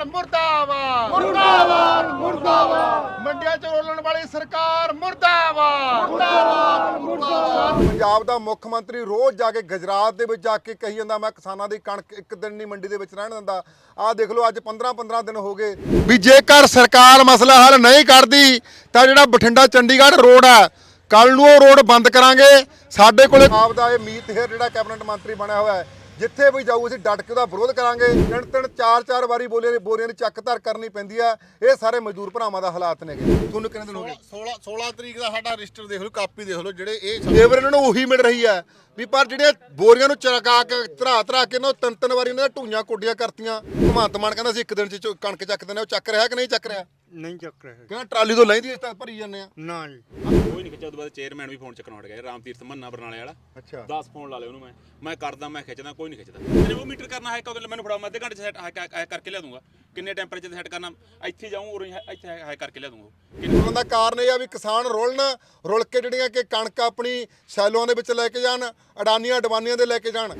ਸਰਕਾਰ ਮੁਰਦਾਬਾਦ। ਮੁਰਦਾਬਾਦ ਮੁਰਦਾਬਾਦ। ਮੰਡੀਆਂ 'ਚ ਰੋਲਣ ਵਾਲੀ ਸਰਕਾਰ ਮੁਰਦਾਬਾਦ। ਮੁਰਦਾਬਾਦ ਮੁਰਦਾਬਾਦ। ਪੰਜਾਬ ਦਾ ਮੁੱਖ ਮੰਤਰੀ ਰੋਜ਼ ਜਾ ਕੇ ਗੁਜਰਾਤ ਦੇ ਵਿੱਚ ਜਾ ਕੇ ਕਹੀ ਜਾਂਦਾ ਮੈਂ ਕਿਸਾਨਾਂ ਦੀ ਕਣਕ ਇੱਕ ਦਿਨ ਨਹੀਂ ਮੰਡੀ ਦੇ ਵਿੱਚ ਰਹਿਣ ਦਿੰਦਾ। ਆਹ ਦੇਖ ਲਓ ਅੱਜ 15 15 ਦਿਨ ਹੋ ਗਏ ਵੀ ਜੇਕਰ ਸਰਕਾਰ ਮਸਲਾ ਹੱਲ ਨਹੀਂ ਕਰਦੀ ਤਾਂ ਜਿਹੜਾ ਬਠਿੰਡਾ ਚੰਡੀਗੜ੍ਹ ਰੋਡ ਆ ਕੱਲ ਨੂੰ ਉਹ ਰੋਡ ਬੰਦ ਕਰਾਂਗੇ। ਸਾਡੇ ਕੋਲੇ ਆਪ ਦਾ ਇਹ ਮੀਤ ਹੇਰ ਜਿਹੜਾ ਕੈਬਨਿਟ ਮੰਤਰੀ ਬਣਿਆ ਹੋਇਆ ਹੈ ਜਿੱਥੇ ਵੀ ਜਾਊ ਅਸੀਂ ਡਟ ਕੇ ਉਹਦਾ ਵਿਰੋਧ ਕਰਾਂਗੇ। ਤਿੰਨ ਤਿੰਨ ਚਾਰ ਚਾਰ ਵਾਰੀ ਬੋਲੀਆਂ ਦੀ ਬੋਰੀਆਂ ਦੀ ਚੱਕ ਧਰ ਕਰਨੀ ਪੈਂਦੀ ਆ। ਇਹ ਸਾਰੇ ਮਜ਼ਦੂਰ ਭਰਾਵਾਂ ਦਾ ਹਾਲਾਤ ਨੇਗੇ। ਤੁਹਾਨੂੰ ਕਿੰਨੇ ਦਿਨ ਹੋ ਗਏ? 16 16 ਤਰੀਕ ਦਾ ਸਾਡਾ ਰਜਿਸਟਰ ਦੇਖ ਲਓ ਕਾਪੀ ਦੇਖ ਲਓ ਜਿਹੜੇ ਇਹ ਲੇਬਰ ਇਹਨਾਂ ਨੂੰ ਉਹੀ ਮਿਲ ਰਹੀ ਹੈ ਵੀ ਪਰ ਜਿਹੜੀਆਂ ਬੋਰੀਆਂ ਨੂੰ ਚਰਕਾ ਕੇ ਧਰਾ ਧਰਾ ਕੇ ਨਾ ਤਿੰਨ ਤਿੰਨ ਵਾਰੀ ਇਹਨਾਂ ਦੀਆਂ ਢੂਈਆਂ ਕੋਡੀਆਂ ਕਰਤੀਆਂ। ਭਗਵੰਤ ਮਾਨ ਕਹਿੰਦਾ ਸੀ ਇੱਕ ਦਿਨ ਚ ਕਣਕ ਚੱਕ ਦਿੰਦੇ ਆ, ਉਹ ਚੱਕ ਰਿਹਾ ਕਿ ਨਹੀਂ ਚੱਕ ਰਿਹਾ? ਨਹੀਂ ਚੱਕ ਰਹੇ ਕਹਿੰਦਾ ਟਰਾਲੀ ਤੋਂ ਲੈਂਦੀ ਇਸ ਤਾਂ ਭਰੀ ਜਾਂਦੇ ਆ। ਨਾ ਜੀ। ਕੋਈ ਨਹੀਂ ਖਿੱਚਿਆ ਉਦੋਂ ਬਾਅਦ ਚੇਅਰਮੈਨ ਵੀ ਫੋਨ ਚੱਕਣ ਹਟ ਗਿਆ ਰਾਮਤੀਰਥ ਮੰਨਾ ਬਰਨਾਲੇ ਵਾਲਾ। ਅੱਛਾ। 10 ਫੋਨ ਲਾ ਲਏ ਉਹਨੂੰ ਮੈਂ। ਮੈਂ ਕਰਦਾ ਮੈਂ ਖਿੱਚਦਾ ਕੋਈ ਨਹੀਂ ਖਿੱਚਦਾ। ਤੇਰੇ ਉਹ ਮੀਟਰ ਕਰਨਾ ਹੈ ਕਿਉਂਕਿ ਮੈਨੂੰ ਫੜਾਓ ਮੈਂ ਅੱਧੇ ਘੰਟੇ ਚ set ਹਾਈ- ਹਾਈ ਕਰਕੇ ਲਿਆ ਦੂੰਗਾ। ਕਿੰਨੇ ਟੈਂਪਰੇਚਰ ਤੇ ਸੈੱਟ ਕਰਨਾ ਇੱਥੇ ਜਾਊਂ ਉਰੇ ਇੱਥੇ ਹਾਈ ਕਰਕੇ ਲਿਆ ਦੂੰਗਾ। ਕਿੰਨੇ ਦਾ ਕਾਰਨ ਇਹ ਆ ਵੀ ਕਿਸਾਨ ਰੁਲਣ ਰੁਲ ਕੇ ਜਿਹੜੀਆਂ ਕਿ ਕਣਕ ਆਪਣੀ ਸੈਲੋਂ ਦੇ ਵਿੱਚ ਲੈ ਕੇ ਜਾਣ ਅਡਾਨੀਆਂ ਅਡਵਾਨੀਆਂ ਦੇ ਲੈ ਕੇ ਜਾਣ।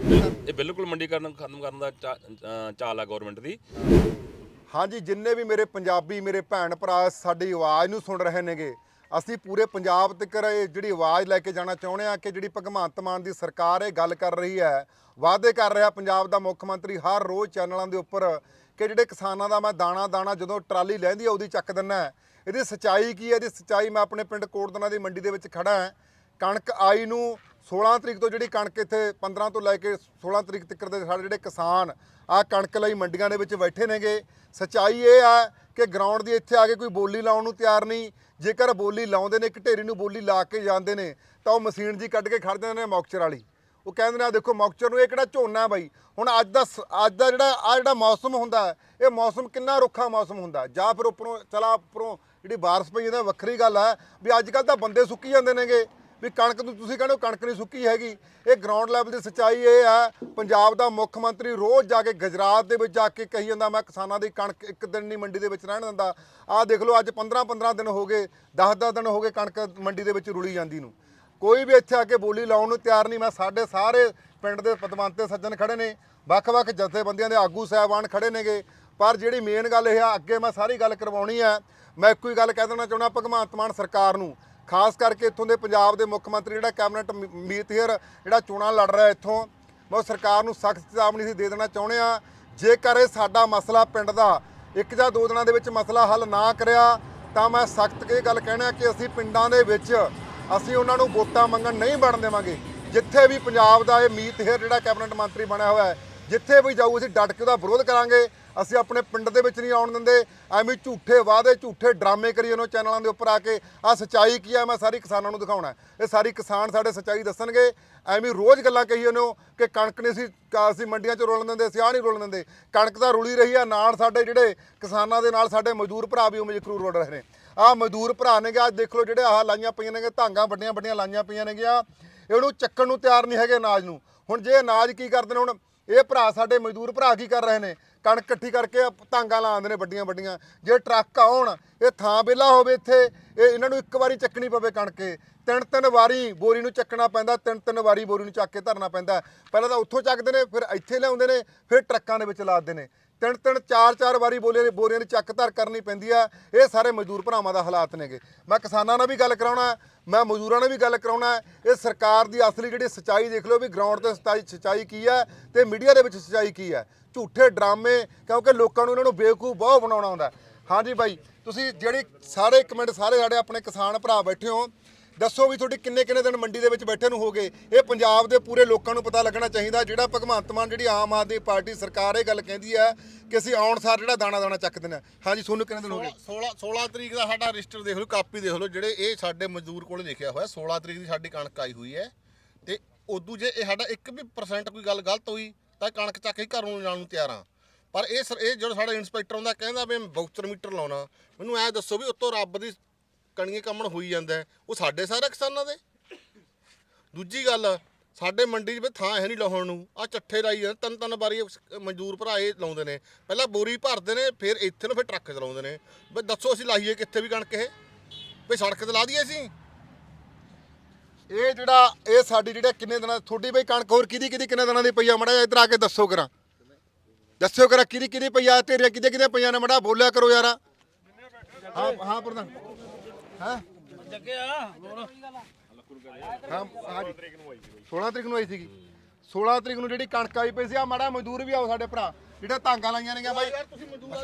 ਇਹ ਬਿਲਕੁਲ ਮੰਡੀਕਰਨ ਖਤਮ ਕਰਨ ਦਾ ਚਾਲ ਆ ਗਵਰਨਮੈਂਟ ਦੀ। ਹਾਂਜੀ, ਜਿੰਨੇ ਵੀ ਮੇਰੇ ਪੰਜਾਬੀ ਮੇਰੇ ਭੈਣ ਭਰਾ ਸਾਡੀ ਆਵਾਜ਼ ਨੂੰ ਸੁਣ ਰਹੇ ਨੇਗੇ, ਅਸੀਂ ਪੂਰੇ ਪੰਜਾਬ ਤੱਕ ਇਹ ਜਿਹੜੀ ਆਵਾਜ਼ ਲੈ ਕੇ ਜਾਣਾ ਚਾਹੁੰਦੇ ਆ ਕਿ ਜਿਹੜੀ ਭਗਵੰਤ ਮਾਨ ਦੀ ਸਰਕਾਰ ਇਹ ਗੱਲ ਕਰ ਰਹੀ ਹੈ, ਵਾਅਦੇ ਕਰ ਰਿਹਾ ਪੰਜਾਬ ਦਾ ਮੁੱਖ ਮੰਤਰੀ ਹਰ ਰੋਜ਼ ਚੈਨਲਾਂ ਦੇ ਉੱਪਰ ਕਿ ਜਿਹੜੇ ਕਿਸਾਨਾਂ ਦਾ ਮੈਂ ਦਾਣਾ ਦਾਣਾ ਜਦੋਂ ਟਰਾਲੀ ਲੈਂਦੀ ਆ ਉਹਦੀ ਚੱਕ ਦਿੰਨਾ ਇਹਦੀ ਸਚਾਈ ਕੀ ਹੈ? ਇਹਦੀ ਸਚਾਈ ਮੈਂ ਆਪਣੇ ਪਿੰਡ ਕੋਟਦਨਾ ਦੀ ਮੰਡੀ ਦੇ ਵਿੱਚ ਖੜਾ ਹਾਂ। ਕਣਕ ਆਈ ਨੂੰ 16 ਤਰੀਕ ਤੋਂ ਜਿਹੜੀ ਕਣਕ ਇੱਥੇ 15 ਤੋਂ ਲੈ ਕੇ 16 ਤਰੀਕ ਤੱਕ ਦੇ ਸਾਡੇ ਜਿਹੜੇ ਕਿਸਾਨ ਆ ਕਣਕ ਲਈ ਮੰਡੀਆਂ ਦੇ ਵਿੱਚ ਬੈਠੇ ਨੇਗੇ। ਸਚਾਈ ਇਹ ਆ ਕਿ ਗਰਾਊਂਡ ਦੀ ਇੱਥੇ ਆ ਕੇ ਕੋਈ ਬੋਲੀ ਲਾਉਣ ਨੂੰ ਤਿਆਰ ਨਹੀਂ। ਜੇਕਰ ਬੋਲੀ ਲਾਉਂਦੇ ਨੇ, ਇੱਕ ਢੇਰੀ ਨੂੰ ਬੋਲੀ ਲਾ ਕੇ ਜਾਂਦੇ ਨੇ, ਤਾਂ ਉਹ ਮਸ਼ੀਨ ਜੀ ਕੱਢ ਕੇ ਖੜ ਜਾਂਦੇ ਨੇ ਮੌਕਚਰ ਵਾਲੀ। ਉਹ ਕਹਿੰਦੇ ਨੇ ਆ ਦੇਖੋ, ਮੌਕਚਰ ਨੂੰ ਇਹ ਕਿਹੜਾ ਝੋਨਾ ਬਾਈ? ਹੁਣ ਅੱਜ ਦਾ ਸ- ਅੱਜ ਦਾ ਜਿਹੜਾ ਆ ਜਿਹੜਾ ਮੌਸਮ ਹੁੰਦਾ, ਇਹ ਮੌਸਮ ਕਿੰਨਾ ਰੁੱਖਾ ਮੌਸਮ ਹੁੰਦਾ? ਜਾਂ ਫਿਰ ਉੱਪਰੋਂ, ਚਲਾ ਉੱਪਰੋਂ ਜਿਹੜੀ ਬਾਰਿਸ਼ ਪਈ ਇਹਦਾ ਵੱਖਰੀ ਗੱਲ ਹੈ ਵੀ ਅੱਜ ਕੱਲ ਤਾਂ ਬੰਦੇ ਸੁੱਕੀ ਜਾਂਦੇ ਨੇਗੇ। ਵੀ ਕਣਕ ਨੂੰ ਤੁਸੀਂ ਕਹਿੰਦੇ ਹੋ ਕਣਕ ਨਹੀਂ ਸੁੱਕੀ ਹੈਗੀ। ਇਹ ਗਰਾਊਂਡ ਲੈਵਲ ਦੀ ਸੱਚਾਈ ਇਹ ਹੈ। ਪੰਜਾਬ ਦਾ ਮੁੱਖ ਮੰਤਰੀ ਰੋਜ਼ ਜਾ ਕੇ ਗੁਜਰਾਤ ਦੇ ਵਿੱਚ ਜਾ ਕੇ ਕਹੀ ਜਾਂਦਾ, ਮੈਂ ਕਿਸਾਨਾਂ ਦੀ ਕਣਕ ਇੱਕ ਦਿਨ ਨਹੀਂ ਮੰਡੀ ਦੇ ਵਿੱਚ ਰਹਿਣ ਦਿੰਦਾ। ਆਹ ਦੇਖ ਲਓ, ਅੱਜ 15 15 ਦਿਨ ਹੋ ਗਏ 10 10 ਦਿਨ ਹੋ ਗਏ ਕਣਕ ਮੰਡੀ ਦੇ ਵਿੱਚ ਰੁਲੀ ਜਾਂਦੀ ਨੂੰ। ਕੋਈ ਵੀ ਇੱਥੇ ਆ ਕੇ ਬੋਲੀ ਲਾਉਣ ਨੂੰ ਤਿਆਰ ਨਹੀਂ। ਮੈਂ ਸਾਡੇ ਸਾਰੇ ਪਿੰਡ ਦੇ ਪਦਵੰਤੇ ਸੱਜਣ ਖੜੇ ਨੇ। ਵੱਖ-ਵੱਖ ਜਥੇਬੰਦੀਆਂ ਦੇ ਆਗੂ ਸਾਹਿਬਾਨ ਖੜੇ ਨੇਗੇ। ਪਰ ਜਿਹੜੀ ਮੇਨ ਗੱਲ ਇਹ ਆ, ਅੱਗੇ ਮੈਂ ਸਾਰੀ ਗੱਲ ਕਰਵਾਉਣੀ ਹੈ। ਮੈਂ ਇੱਕੋ ਹੀ ਗੱਲ ਕਹਿ ਦੇਣਾ ਚਾਹੁੰਦਾ, ਭਗਵੰਤ ਮਾਨ ਸਰਕਾਰ ਨੂੰ। ਖਾਸ ਕਰਕੇ ਇੱਥੋਂ ਦੇ ਪੰਜਾਬ ਦੇ ਮੁੱਖ ਮੰਤਰੀ, ਜਿਹੜਾ ਕੈਬਨਿਟ ਮ- ਮੀਤ ਹੇਅਰ, ਜਿਹੜਾ ਚੋਣਾਂ ਲੜ ਰਿਹਾ ਇੱਥੋਂ। ਮੈਂ ਉਹ ਸਰਕਾਰ ਨੂੰ ਸਖਤ ਚੇਤਾਵਨੀ ਸੀ ਦੇ ਦੇਣਾ ਚਾਹੁੰਦੇ ਆ ਜੇਕਰ ਇਹ ਸਾਡਾ ਮਸਲਾ ਪਿੰਡ ਦਾ ਇੱਕ ਜਾਂ ਦੋ ਦਿਨਾਂ ਦੇ ਵਿੱਚ ਮਸਲਾ ਹੱਲ ਨਾ ਕਰਿਆ, ਤਾਂ ਮੈਂ ਸਖਤ ਇਹ ਗੱਲ ਕਹਿਣਾ ਕਿ ਅਸੀਂ ਪਿੰਡਾਂ ਦੇ ਵਿੱਚ ਅਸੀਂ ਉਹਨਾਂ ਨੂੰ ਵੋਟਾਂ ਮੰਗਣ ਨਹੀਂ ਬਣ ਦੇਵਾਂਗੇ। ਜਿੱਥੇ ਵੀ ਪੰਜਾਬ ਦਾ ਇਹ ਮੀਤ ਹੇਅਰ, ਜਿਹੜਾ ਕੈਬਨਿਟ ਮੰਤਰੀ ਬਣਿਆ ਹੋਇਆ ਹੈ ਜਿੱਥੇ ਵੀ ਜਾਊ ਅਸੀਂ ਡਟ ਕੇ ਉਹਦਾ ਵਿਰੋਧ ਕਰਾਂਗੇ। ਅਸੀਂ ਆਪਣੇ ਪਿੰਡ ਦੇ ਵਿੱਚ ਨਹੀਂ ਆਉਣ ਦਿੰਦੇ। ਐਵੇਂ ਝੂਠੇ ਵਾਅਦੇ, ਝੂਠੇ ਡਰਾਮੇ ਕਰੀ ਉਹਨਾਂ ਚੈਨਲਾਂ ਦੇ ਉੱਪਰ ਆ ਕੇ ਆ ਸਚਾਈ ਕੀ ਆ, ਮੈਂ ਸਾਰੀ ਕਿਸਾਨਾਂ ਨੂੰ ਦਿਖਾਉਣਾ। ਇਹ ਸਾਰੀ ਕਿਸਾਨ ਸਾਡੇ ਸਚਾਈ ਦੱਸਣਗੇ। ਐਵੇਂ ਰੋਜ਼ ਗੱਲਾਂ ਕਹੀ ਜਾਂਦੇ ਕਿ ਕਣਕ ਨਹੀਂ ਸੀ, ਕ- ਅਸੀਂ ਮੰਡੀਆਂ 'ਚ ਰੋਲਣ ਦਿੰਦੇ, ਅਸੀਂ ਆਹ ਨਹੀਂ ਰੋਲਣ ਦਿੰਦੇ। ਕਣਕ ਤਾਂ ਰੁਲੀ ਰਹੀ ਆ, ਨਾਲ ਸਾਡੇ ਜਿਹੜੇ ਕਿਸਾਨਾਂ ਦੇ ਨਾਲ ਸਾਡੇ ਮਜ਼ਦੂਰ ਭਰਾ ਵੀ ਉਵੇਂ ਜ਼ਰੂਰ ਰੋੜ ਰਹੇ ਨੇ। ਆਹ ਮਜ਼ਦੂਰ ਭਰਾ ਨੇਗੇ ਅੱਜ ਦੇਖ ਲਓ ਜਿਹੜੇ ਆਹ ਲਾਈਆਂ ਪਈਆਂ ਨੇਗੇ ਧਾਂਗਾ ਵੱਡੀਆਂ ਵੱਡੀਆਂ ਲਾਈਆਂ ਪਈਆਂ ਨੇਗੀਆਂ ਇਹਨੂੰ ਚੱਕਣ ਨੂੰ ਤਿਆਰ ਨਹੀਂ ਹੈਗੇ ਅਨਾਜ ਨੂੰ। ਹੁਣ ਜੇ ਅਨਾਜ ਕੀ ਕਰਦੇ ਨੇ, ਹੁਣ ਇਹ ਭਰਾ ਸਾਡੇ ਮਜ਼ਦੂਰ ਭਰਾ ਕੀ ਕਰ ਰਹੇ ਨੇ? ਕਣਕ ਇਕੱਠੀ ਕਰਕੇ ਤਾਂਗਾ ਲਾਉਂਦੇ ਨੇ ਵੱਡੀਆਂ ਵੱਡੀਆਂ। ਜੇ ਟਰੱਕ ਆਉਣ, ਇਹ ਥਾਂ ਵਿਹਲਾ ਹੋਵੇ ਇੱਥੇ, ਇਹ ਇਹਨਾਂ ਨੂੰ ਇੱਕ ਵਾਰੀ ਚੱਕਣੀ ਪਵੇ ਕਣਕੇ। ਤਿੰਨ ਤਿੰਨ ਵਾਰੀ ਬੋਰੀ ਨੂੰ ਚੱਕਣਾ ਪੈਂਦਾ, ਤਿੰਨ ਤਿੰਨ ਵਾਰੀ ਬੋਰੀ ਨੂੰ ਚੱਕ ਕੇ ਧਰਨਾ ਪੈਂਦਾ। ਪਹਿਲਾਂ ਤਾਂ ਉੱਥੋਂ ਚੱਕਦੇ ਨੇ, ਫਿਰ ਇੱਥੇ ਲਿਆਉਂਦੇ ਨੇ, ਫਿਰ ਟਰੱਕਾਂ ਦੇ ਵਿੱਚ ਲਾਦਦੇ ਨੇ। ਤਿੰਨ ਤਿੰਨ, ਚਾਰ ਚਾਰ ਵਾਰੀ ਬੋਲੀਆਂ ਬੋਰੀਆਂ ਦੀ ਚੱਕ ਧਰ ਕਰਨੀ ਪੈਂਦੀ ਆ। ਇਹ ਸਾਰੇ ਮਜ਼ਦੂਰ ਭਰਾਵਾਂ ਦਾ ਹਾਲਾਤ ਨੇਗੇ। ਮੈਂ ਕਿਸਾਨਾਂ ਨਾਲ ਵੀ ਗੱਲ ਕਰਾਉਣਾ, ਮੈਂ ਮਜ਼ਦੂਰਾਂ ਨਾਲ ਵੀ ਗੱਲ ਕਰਾਉਣਾ। ਇਹ ਸਰਕਾਰ ਦੀ ਅਸਲੀ ਜਿਹੜੀ ਸੱਚਾਈ ਦੇਖ ਲਓ ਵੀ ਗਰਾਊਂਡ ਤੇ ਸੱਚਾਈ ਸੱਚਾਈ ਕੀ ਹੈ ਤੇ ਮੀਡੀਆ ਦੇ ਵਿੱਚ ਸੱਚਾਈ ਕੀ ਹੈ ਝੂਠੇ ਡਰਾਮੇ, ਕਿਉਂਕਿ ਲੋਕਾਂ ਨੂੰ ਇਹਨਾਂ ਨੂੰ ਬੇਵਕੂਫ ਬਹੁਤ ਬਣਾਉਣਾ ਹੁੰਦਾ। ਹਾਂਜੀ ਬਾਈ, ਤੁਸੀਂ ਜਿਹੜੀ ਸਾਰੇ ਇੱਕ ਮਿੰਟ ਸਾਰੇ ਸਾਡੇ ਆਪਣੇ ਕਿਸਾਨ ਭਰਾ ਬੈਠੇ ਹੋ ਦੱਸੋ ਵੀ ਤੁਹਾਡੀ ਕਿੰਨੇ ਕਿੰਨੇ ਦਿਨ ਮੰਡੀ ਦੇ ਵਿੱਚ ਬੈਠੇ ਨੂੰ ਹੋ ਗਏ? ਇਹ ਪੰਜਾਬ ਦੇ ਪੂਰੇ ਲੋਕਾਂ ਨੂੰ ਪਤਾ ਲੱਗਣਾ ਚਾਹੀਦਾ, ਜਿਹੜਾ ਭਗਵੰਤ ਮਾਨ ਜਿਹੜੀ ਆਮ ਆਦਮੀ ਪਾਰਟੀ ਸਰਕਾਰ ਇਹ ਗੱਲ ਕਹਿੰਦੀ ਹੈ ਕਿ ਅਸੀਂ ਆਉਣ ਸਾਰ ਜਿਹੜਾ ਦਾਣਾ ਦਾਣਾ ਚੱਕ ਦਿੰਦੇ ਹਾਂ। ਹਾਂਜੀ ਤੁਹਾਨੂੰ ਕਿੰਨੇ ਦਿਨ ਹੋ ਗਏ? 16 16 ਤਰੀਕ ਦਾ ਸਾਡਾ ਰਜਿਸਟਰ ਦੇਖ ਲਓ, ਕਾਪੀ ਦੇਖ ਲਓ, ਜਿਹੜੇ ਇਹ ਸਾਡੇ ਮਜ਼ਦੂਰ ਕੋਲ ਲਿਖਿਆ ਹੋਇਆ 16 ਤਰੀਕ ਦੀ ਸਾਡੀ ਕਣਕ ਆਈ ਹੋਈ ਹੈ ਤੇ ਉਦੋਂ ਜੇ ਇਹ ਸਾਡਾ 1 ਵੀ ਪਰਸੈਂਟ ਕੋਈ ਗੱਲ ਗਲਤ ਹੋਈ, ਤਾਂ ਕਣਕ ਚੱਕ ਕੇ ਘਰੋਂ ਜਾਣ ਨੂੰ ਤਿਆਰ ਆ ਪਰ ਇਹ ਸਰ, ਇਹ ਜਿਹੜਾ ਸਾਡਾ ਇੰਸਪੈਕਟਰ ਹੁੰਦਾ, ਕਹਿੰਦਾ ਵੀ ਬਾਊਚਰ ਮੀਟਰ ਲਾਉਣਾ। ਮੈਨੂੰ ਐ ਦੱਸੋ ਵੀ ਉੱਤੋਂ ਰੱਬ ਦੀ ਕਣੀਏ ਕੰਮਣ ਹੋਈ ਜਾਂਦਾ ਹੈ, ਉਹ ਸਾਡੇ ਸਾਰੇ ਕਿਸਾਨਾਂ ਦੇ। ਦੂਜੀ ਗੱਲ ਸਾਡੇ ਮੰਡੀ 'ਚ ਵੀ ਥਾਂ ਹੈ ਨਹੀਂ ਲਾਉਣ ਨੂੰ। ਆ ਚੱਠੇ ਲਾਈ ਜਾਂਦੇ ਤਿੰਨ ਤਿੰਨ ਵਾਰੀ ਮਜ਼ਦੂਰ ਭਰਾ ਇਹ ਲਾਉਂਦੇ ਨੇ। ਪਹਿਲਾਂ ਬੋਰੀ ਭਰਦੇ ਨੇ ਫਿਰ ਇੱਥੇ ਨੂੰ ਫਿਰ ਟਰੱਕ ਚਲਾਉਂਦੇ ਨੇ। ਵੀ ਦੱਸੋ ਅਸੀਂ ਲਾਈਏ ਕਿੱਥੇ ਵੀ ਕਣਕ ਇਹ? ਵੀ ਸੜਕ ਤੇ ਲਾ ਦਈਏ ਅਸੀਂ। ਇਹ ਜਿਹੜਾ ਇਹ ਸਾਡੀ ਜਿਹੜਾ ਕਿੰਨੇ ਦਿਨਾਂ ਤੁਹਾਡੀ ਬਈ ਕਣਕ ਹੋਰ ਕਿਹਦੀ ਕਿਹਦੀ ਕਿੰਨੇ ਦਿਨਾਂ ਦੀ ਪਈ ਆ? ਮੜਾ ਇੱਧਰ ਆ ਕੇ ਦੱਸੋ ਕਰਾਂ ਦੱਸਿਓ ਕਰਾਂ ਕਿਹਦੀ ਕਿਹਦੀ ਪਈ ਆ? ਤੇਰੀਆਂ ਕਿਹਦੇ ਕਿਹਦੇ ਪਈਆਂ ਨੇ? ਮੜਾ ਬੋਲਿਆ ਕਰੋ ਯਾਰ। ਹਾਂ ਹਾਂ ਪ੍ਰਧਾਨ। ਹਾਂ? ਹਾਂ ਹਾਂਜੀ 16 ਤਰੀਕ ਨੂੰ ਆਈ ਸੀਗੀ। 16 ਤਰੀਕ ਨੂੰ ਜਿਹੜੀ ਕਣਕ ਆਈ ਪਈ ਸੀ ਆ ਮਾੜਾ ਮਜ਼ਦੂਰ ਵੀ ਆਓ ਸਾਡੇ ਭਰਾ। ਜਿਹੜਾ ਤਾਂਗਾ ਲਾਈਆਂ ਨੇਗੀਆਂ ਬਾਈ। ਤੁਸੀਂ ਮਜ਼ਦੂਰ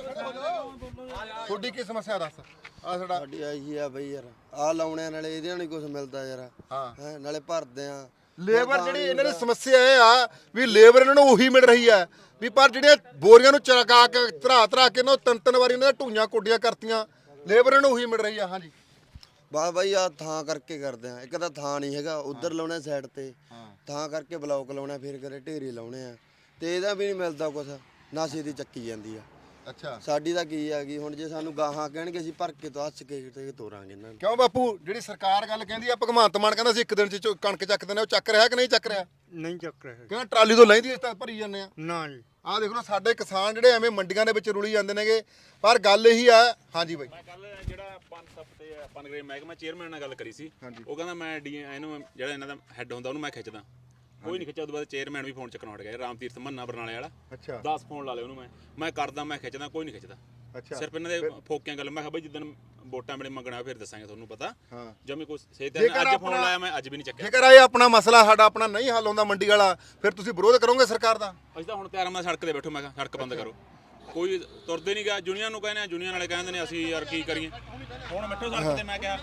ਤੁਹਾਡੀ ਕੀ ਸਮੱਸਿਆ ਦੱਸ। ਆ ਸਾਡਾ ਸਾਡੀ ਆਹੀ ਆ ਬਈ ਯਾਰ। ਆ ਲਾਉਣਿਆਂ ਨਾਲੇ ਇਹਦੇ ਨਾਲ ਹੀ ਕੁਝ ਮਿਲਦਾ ਯਾਰ। ਹਾਂ। ਹੈਂ, ਨਾਲੇ ਭਰਦੇ ਆ। ਲੇਬਰ ਜਿਹੜੀ ਇਹਨਾਂ ਦੀ ਸਮੱਸਿਆ ਇਹ ਆ ਵੀ ਲੇਬਰ ਇਹਨਾਂ ਨੂੰ ਉਹੀ ਮਿਲ ਰਹੀ ਹੈ ਵੀ ਪਰ ਜਿਹੜੀਆਂ ਬੋਰੀਆਂ ਨੂੰ ਚਰਕਾ ਕੇ ਧਰਾ ਧਰਾ ਕੇ ਨਾ ਤਿੰਨ ਤਿੰਨ ਵਾਰੀ ਇਹਨਾਂ ਦੀਆਂ ਢੂਈਆਂ ਕੋਡੀਆਂ ਕਰਤੀਆਂ ਲੇਬਰ ਇਹਨਾਂ ਨੂੰ ਉਹੀ ਮਿਲ ਰਹੀ ਆ ਹਾਂਜੀ। ਬਾ ਬਾਈ ਆ ਥਾਂ ਕਰਕੇ ਕਰਦੇ ਆ ਇੱਕ ਤਾਂ ਥਾਂ ਨਹੀਂ ਹੈਗਾ ਉਧਰ ਲਾਉਣਾ ਸਾਈਡ ਤੇ। ਥਾਂ ਕਰਕੇ ਬਲੌਕ ਲਾਉਣਾ ਫਿਰ ਕਰੇ ਢੇਰੀ ਲਾਉਣੇ ਆ। ਤੇ ਇਹਦਾ ਵੀ ਨਹੀਂ ਮਿਲਦਾ ਕੁਝ ਨਾਸੇ ਦੀ ਚੱਕੀ ਜਾਂਦੀ ਆ। ਅੱਛਾ। ਸਾਡੀ ਤਾਂ ਕੀ ਆ ਗਈ ਹੁਣ ਜੇ ਸਾਨੂੰ ਗਾਹਾਂ ਕਹਿਣਗੇ ਅਸੀਂ ਭਰ ਕੇ ਤੋਂ ਹੱਸ ਕੇ ਤੇ ਤੋਰਾਂਗੇ ਇਹਨਾਂ ਨੂੰ। ਕਿਉਂ ਬਾਪੂ? ਜਿਹੜੀ ਸਰਕਾਰ ਗੱਲ ਕਹਿੰਦੀ ਆ ਭਗਵੰਤ ਮਾਨ ਕਹਿੰਦਾ ਸੀ ਇੱਕ ਦਿਨ ਚ ਚੋ- ਕਣਕ ਚੱਕਦੇ ਨੇ ਉਹ ਚੱਕ ਰਿਹਾ ਕਿ ਨਹੀਂ ਚੱਕ ਰਿਹਾ? ਨਹੀਂ ਚੱਕ ਰਹੇ ਕਹਿੰਦਾ ਟਰਾਲੀ ਤੋਂ ਲੈਂਦੀ ਇਸ ਤਾਂ ਭਰੀ ਜਾਂਦੇ ਆ? ਨਾ ਜੀ। ਆਹ ਦੇਖ ਲਓ ਸਾਡੇ ਕਿਸਾਨ ਜਿਹੜੇ ਐਵੇਂ ਮੰਡੀਆਂ ਦੇ ਵਿੱਚ ਰੁਲੀ ਜਾਂਦੇ ਨੇਗੇ ਪਰ ਗੱਲ ਇਹੀ ਆ ਹਾਂਜੀ ਬਾਈ। ਮੈਂ ਕੱਲ ਜਿਹੜਾ ਪੰਜ ਤੇ ਪਨਗਰੇ ਮਹਿਕਮਾ ਚੇਅਰਮੈਨ ਨਾਲ ਗੱਲ ਕਰੀ ਸੀ। ਉਹ ਕਹਿੰਦਾ ਮੈਂ ਡੀ ਇਹਨੂੰ ਜਿਹੜਾ ਇਹਨਾਂ ਦਾ ਹੈੱਡ ਹੁੰਦਾ ਉਹਨੂੰ ਮੈਂ ਖਿੱਚਦਾ। ਕੋਈ ਨਹੀਂ ਖਿੱਚਿਆ ਉਦੋਂ ਬਾਅਦ ਚੇਅਰਮੈਨ ਵੀ ਫੋਨ ਚੱਕਣ ਹਟ ਗਿਆ ਰਾਮਤੀਰਥ ਮੰਨਾ ਬਰਨਾਲੇ ਵਾਲਾ। ਅੱਛਾ। 10 ਫੋਨ ਲਾ ਲਏ ਉਹਨੂੰ ਮੈਂ। ਮੈਂ ਕਰਦਾ ਮੈਂ ਖਿੱਚਦਾ ਕੋਈ ਨਹੀਂ ਖਿੱਚਦਾ। ਅੱਛਾ। ਸਿਰਫ ਇਹਨਾਂ ਦੇ ਫੋਕਿਆਂ ਗੱਲ ਮੈਂ ਕਿਹਾ ਬਈ ਜਿੱਦਣ ਵੋਟਾਂ ਵੇਲੇ ਮੰਗਣਾ ਫਿਰ ਦੱਸਾਂਗੇ ਤੁਹਾਨੂੰ ਪਤਾ। ਹਾਂ। ਜਮੇ ਕੋਈ ਸੇ ਜੇਕਰ ਅੱਜ ਫੋਨ ਲਾਇਆ ਮੈਂ ਅੱਜ ਵੀ ਨਹੀਂ ਚੱਕਿਆ। ਜੇਕਰ ਇਹ ਆਪਣਾ ਮਸਲਾ ਸਾਡਾ ਆਪਣਾ ਨਹੀਂ ਹੱਲ ਹੁੰਦਾ ਮੰਡੀ ਵਾਲਾ ਫਿਰ ਤੁਸੀਂ ਵਿਰੋਧ ਕਰੋਗੇ ਸਰਕਾਰ ਦਾ? ਅਸੀਂ ਤਾਂ ਹੁਣ ਤਿਆਰ ਮੈਂ ਸੜਕ ਤੇ ਬੈਠੋ ਮੈਂ ਕਿਹਾ ਸੜਕ ਬੰਦ ਕਰੋ। ਕੋਈ ਤੁਰਦੇ ਨਹੀਂ ਗਿਆ ਜੁਨੀਅਰ ਨੂੰ ਕਹਿੰਦੇ ਆ ਜੁਨੀਅਰ ਵਾਲੇ ਕਹਿੰਦੇ ਨੇ ਅਸੀਂ ਯਾਰ ਕੀ ਕਰੀਏ? ਹੁਣ ਬੈਠੋ ਸੜਕ ਤੇ ਮੈਂ ਕਿਹਾ